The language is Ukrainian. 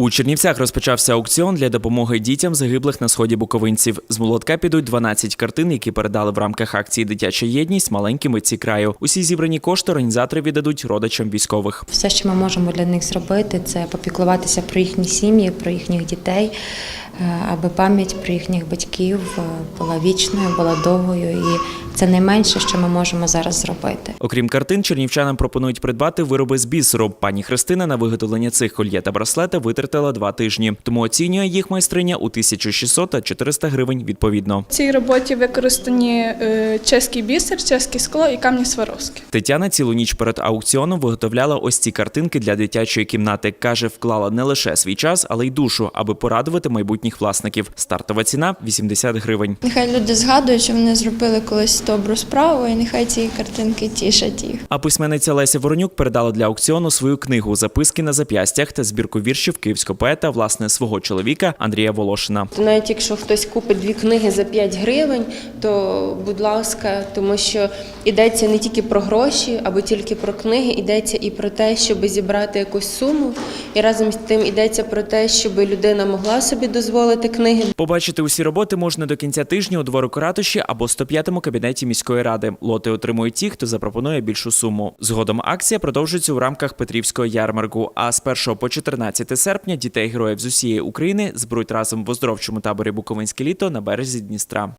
У Чернівцях розпочався аукціон для допомоги дітям загиблих на сході буковинців. З молотка підуть 12 картин, які передали в рамках акції Дитяча єдність маленькі митці краю. Усі зібрані кошти організатори віддадуть родичам військових. Все, що ми можемо для них зробити, це попіклуватися про їхні сім'ї, про їхніх дітей, аби пам'ять про їхніх батьків е, була вічною, була довгою, і це найменше, що ми можемо зараз зробити. Окрім картин, чернівчанам пропонують придбати вироби з бісеру. Пані Христина на виготовлення цих кольє та браслета витратила два тижні, тому оцінює їх майстриня у 1600 та 400 гривень відповідно. В цій роботі використані е, чеський бісер, чеське скло і камні Сваровські. Тетяна цілу ніч перед аукціоном виготовляла ось ці картинки для дитячої кімнати. каже, вклала не лише свій час, але й душу, аби порадувати майбутніх власників. Стартова ціна 80 гривень. Нехай люди згадують, що вони зробили колись добру справу, і нехай ці картинки тішать їх. А письменниця Леся Воронюк передала для аукціону свою книгу Записки на зап'ястях та збірку віршів київського поета, власне, свого чоловіка Андрія Волошина. То навіть якщо хтось купить дві книги за 5 гривень, то будь ласка, тому що йдеться не тільки про гроші або тільки про книги, йдеться і про те, щоб зібрати якусь суму, і разом з тим йдеться про те, щоб людина могла собі дозволити книги. Побачити усі роботи можна до кінця тижня у двору ратуші або 105-му кабінеті міської ради. Лоти отримують ті, хто запропонує більшу суму. Згодом акція продовжується у рамках Петрівського ярмарку. А з 1 по 14 серпня дітей героїв з усієї України зберуть разом в оздоровчому таборі Буковинське літо на березі Дністра.